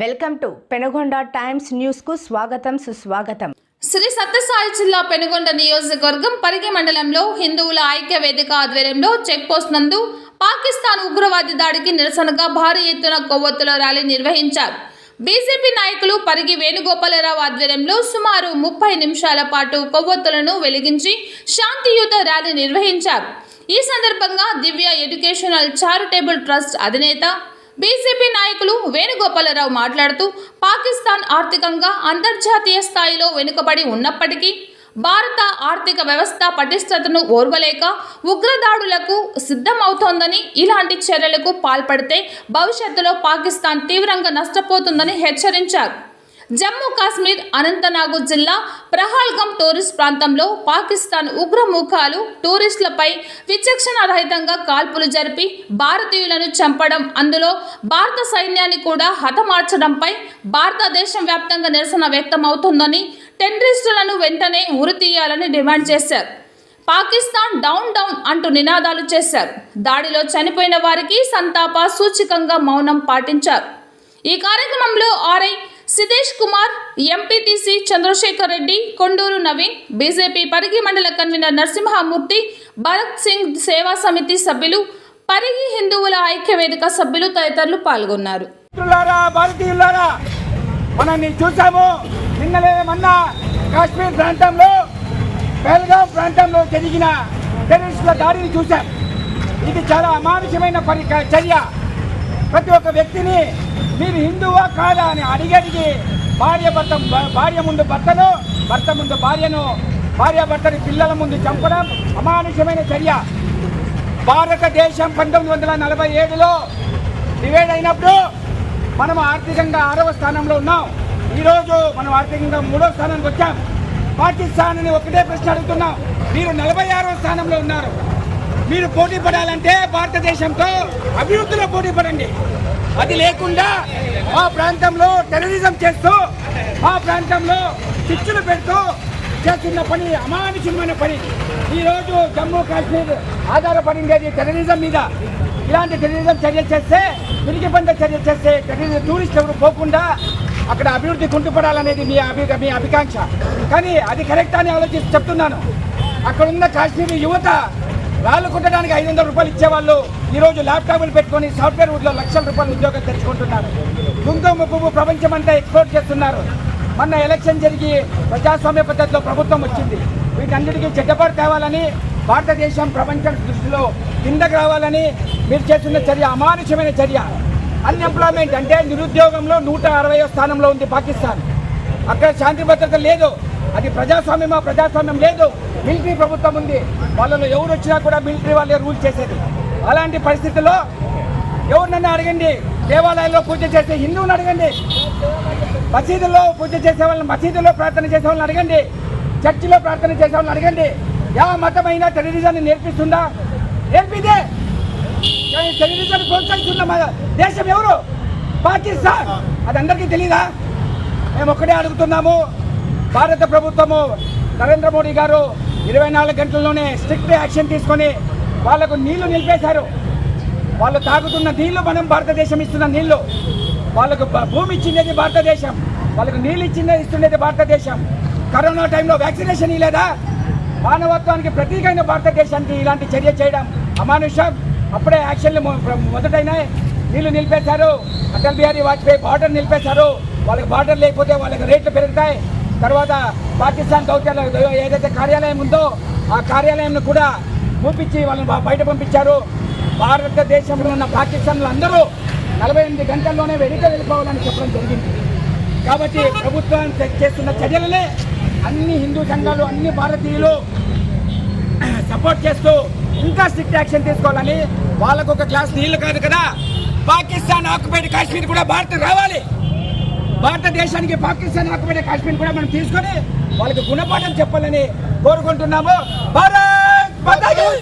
Welcome to Penagonda times న్యూస్కు స్వాగతం సుస్వాగతం. శ్రీ సత్యసాయి జిల్లా పెనుగొండ నియోజకవర్గం పరిగి మండలంలో హిందువుల ఐక్య వేదిక ఆధ్వర్యంలో చెక్ పోస్ట్ నందు పాకిస్తాన్ ఉగ్రవాది దాడికి నిరసనగా భారీ ఎత్తున కొవ్వొత్తుల ర్యాలీ నిర్వహించారు. బీజేపీ నాయకులు పరిగి వేణుగోపాలరావు ఆధ్వర్యంలో సుమారు ముప్పై నిమిషాల పాటు కొవ్వొత్తులను వెలిగించి శాంతియుత ర్యాలీ నిర్వహించారు. ఈ సందర్భంగా దివ్య ఎడ్యుకేషనల్ చారిటబుల్ ట్రస్ట్ అధినేత బీజేపీ నాయకులు వేణుగోపాలరావు మాట్లాడుతూ పాకిస్తాన్ ఆర్థికంగా అంతర్జాతీయ స్థాయిలో వెనుకబడి ఉన్నప్పటికీ భారత ఆర్థిక వ్యవస్థ పటిష్టతను ఓర్వలేక ఉగ్రదాడులకు సిద్ధమవుతోందని ఇలాంటి చర్యలకు పాల్పడితే భవిష్యత్తులో పాకిస్తాన్ తీవ్రంగా నష్టపోతుందని హెచ్చరించారు. జమ్మూ కాశ్మీర్ అనంతనాగ్ జిల్లా ప్రహాల్గం టూరిస్ట్ ప్రాంతంలో పాకిస్తాన్ ఉగ్రముఖాలు టూరిస్టులపై విచక్షణ రహితంగా కాల్పులు జరిపి భారతీయులను చంపడం అందులో భారత సైన్యాన్ని కూడా హతమార్చడంపై భారతదేశం వ్యాప్తంగా నిరసన వ్యక్తమవుతుందని టెర్రరిస్టులను వెంటనే ఉరి తీయాలని డిమాండ్ చేశారు. పాకిస్తాన్ డౌన్ డౌన్ అంటూ నినాదాలు చేశారు. దాడిలో చనిపోయిన వారికి సంతాప సూచికంగా మౌనం పాటించారు. ఈ కార్యక్రమంలో RI Sidesh Kumar MPTC Chandrashekar Reddy Konduru Naveen BJP Parigi మండల కన్వీనర్ నరసింహమూర్తి భరత్ సింగ్ సేవా సమితి సభ్యులు పరిగి హిందువుల ఐక్య వేదిక సభ్యులు తదితరులు పాల్గొన్నారు. భారతీయులారా మనల్ని చూసాము నిన్నలే మొన్న కాశ్మీర్ ప్రాంతంలో పెహల్గాం ప్రాంతంలో జరిగిన టెర్రరిస్టుల దాడిని చూశాం. ఇది చాలా అమానుషమైన పరి చర్య. ప్రతి ఒక్క వ్యక్తిని నేను హిందువా కాదా అని అడిగి అడిగి భార్య భర్త భార్య ముందు భర్తను భర్త ముందు భార్యను భార్య భర్తని పిల్లల ముందు చంపడం అమానుషమైన చర్య. భారతదేశం పంతొమ్మిది వందల నలభై ఏడులో డివైడ్ అయినప్పుడు మనం ఆర్థికంగా ఆరవ స్థానంలో ఉన్నాం. ఈరోజు మనం ఆర్థికంగా మూడో స్థానానికి వచ్చాం. పాకిస్తాన్ అని ఒకటే ప్రశ్న అడుగుతున్నాం. మీరు నలభై ఆరో స్థానంలో ఉన్నారు. మీరు పోటీ పడాలంటే భారతదేశంతో అభివృద్ధిలో పోటీ పడండి. అది లేకుండా మా ప్రాంతంలో టెర్రరిజం చేస్తూ మా ప్రాంతంలో శిక్షలు పెడుతూ చేస్తున్న పని అమానుషమైన పని. ఈరోజు జమ్మూ కాశ్మీర్ ఆధారపడింది టెర్రరిజం మీద. ఇలాంటి టెర్రరిజం చర్యలు చేస్తే తిరిగి బంద చర్యలు చేస్తే టెర్రరిజం టూరిస్ట్ ఎవరు పోకుండా అక్కడ అభివృద్ధి కుంటుపడాలనేది మీ అభి మీ అభికాంక్ష. కానీ అది కరెక్ట్ అని ఆలోచిస్తూ చెప్తున్నాను. అక్కడున్న కాశ్మీర్ యువత రాళ్ళు కుట్టడానికి ఐదు వందల రూపాయలు ఇచ్చేవాళ్ళు ఈరోజు ల్యాప్టాప్లు పెట్టుకొని సాఫ్ట్వేర్ వుడ్లో లక్షల రూపాయలు ఉద్యోగం తెచ్చుకుంటున్నారు. కుంకుమ పువ్వు ప్రపంచం అంతా ఎక్స్పోర్ట్ చేస్తున్నారు. మొన్న ఎలక్షన్ జరిగి ప్రజాస్వామ్య పద్ధతిలో ప్రభుత్వం వచ్చింది. వీటన్నిటికీ చెడ్డపాటు తేవాలని భారతదేశం ప్రపంచం దృష్టిలో కిందకు రావాలని మీరు చేస్తున్న చర్య అమానుషమైన చర్య. అన్ఎంప్లాయ్మెంట్ అంటే నిరుద్యోగంలో నూట అరవై స్థానంలో ఉంది పాకిస్తాన్. అక్కడ శాంతి భద్రత లేదు. అది ప్రజాస్వామ్యమా ప్రజాస్వామ్యం లేదు. మిలిటరీ ప్రభుత్వం ఉంది. వాళ్ళలో ఎవరు వచ్చినా కూడా మిలిటరీ వాళ్ళే రూల్ చేసేది. అలాంటి పరిస్థితుల్లో ఎవరినన్నా అడగండి? దేవాలయాల్లో పూజ చేసే హిందువుని అడగండి. మసీదుల్లో పూజ చేసే వాళ్ళని మసీదులో ప్రార్థన చేసే వాళ్ళని అడగండి. చర్చిలో ప్రార్థన చేసే వాళ్ళని అడగండి. యా మతమైనా టెర్రరిజాన్ని నేర్పిస్తుందా? నేర్పిదే. కానీ టెర్రరిజాన్ని ప్రోత్సహిస్తున్న దేశం ఎవరు? పాకిస్తాన్. అది అందరికీ తెలీదా? మేము ఒక్కడే అడుగుతున్నాము. భారత ప్రభుత్వము నరేంద్ర మోడీ గారు ఇరవై నాలుగు గంటల్లోనే స్ట్రిక్ట్ యాక్షన్ తీసుకొని వాళ్ళకు నీళ్ళు నిలిపేశారు. వాళ్ళు తాగుతున్న నీళ్ళు మనం భారతదేశం ఇస్తున్న నీళ్ళు. వాళ్ళకు భూమి ఇచ్చిండేది భారతదేశం. వాళ్ళకు నీళ్ళు ఇచ్చిందే ఇస్తుండేది భారతదేశం. కరోనా టైంలో వ్యాక్సినేషన్ ఇలేదా మానవత్వానికి ప్రతీకైన భారతదేశానికి ఇలాంటి చర్య చేయడం అమానుషం. అప్పుడే యాక్షన్లు మొదటైనాయి. నీళ్ళు నిలిపేశారు. అటల్ బిహారీ వాజ్పేయి బార్డర్ నిలిపేశారు. వాళ్ళకి బార్డర్ లేకపోతే వాళ్ళకి రేట్లు పెరుగుతాయి. తర్వాత పాకిస్తాన్ దౌత్యాల ఏదైతే కార్యాలయం ఉందో ఆ కార్యాలయంను కూడా మూపించి వాళ్ళని బయట పంపించారు. భారతదేశంలో ఉన్న పాకిస్తాన్లు అందరూ నలభై ఎనిమిది గంటల్లోనే వెనుక వెళ్ళిపోవాలని చెప్పడం జరిగింది. కాబట్టి ప్రభుత్వం చేస్తున్న చర్యలనే అన్ని హిందూ సంఘాలు అన్ని భారతీయులు సపోర్ట్ చేస్తూ ఇంకా స్ట్రిక్ట్ యాక్షన్ తీసుకోవాలని వాళ్ళకు ఒక క్లాస్ నీళ్ళు కాదు కదా. పాకిస్తాన్ ఆక్యుపైడ్ కాశ్మీర్ కూడా భారత్ రావాలి. భారతదేశానికి పాకిస్తాన్ ఆక్యుపైడ్ కాశ్మీర్ కూడా మనం తీసుకొని వాళ్ళకి గుణపాఠం చెప్పాలని కోరుకుంటున్నాము. భారత్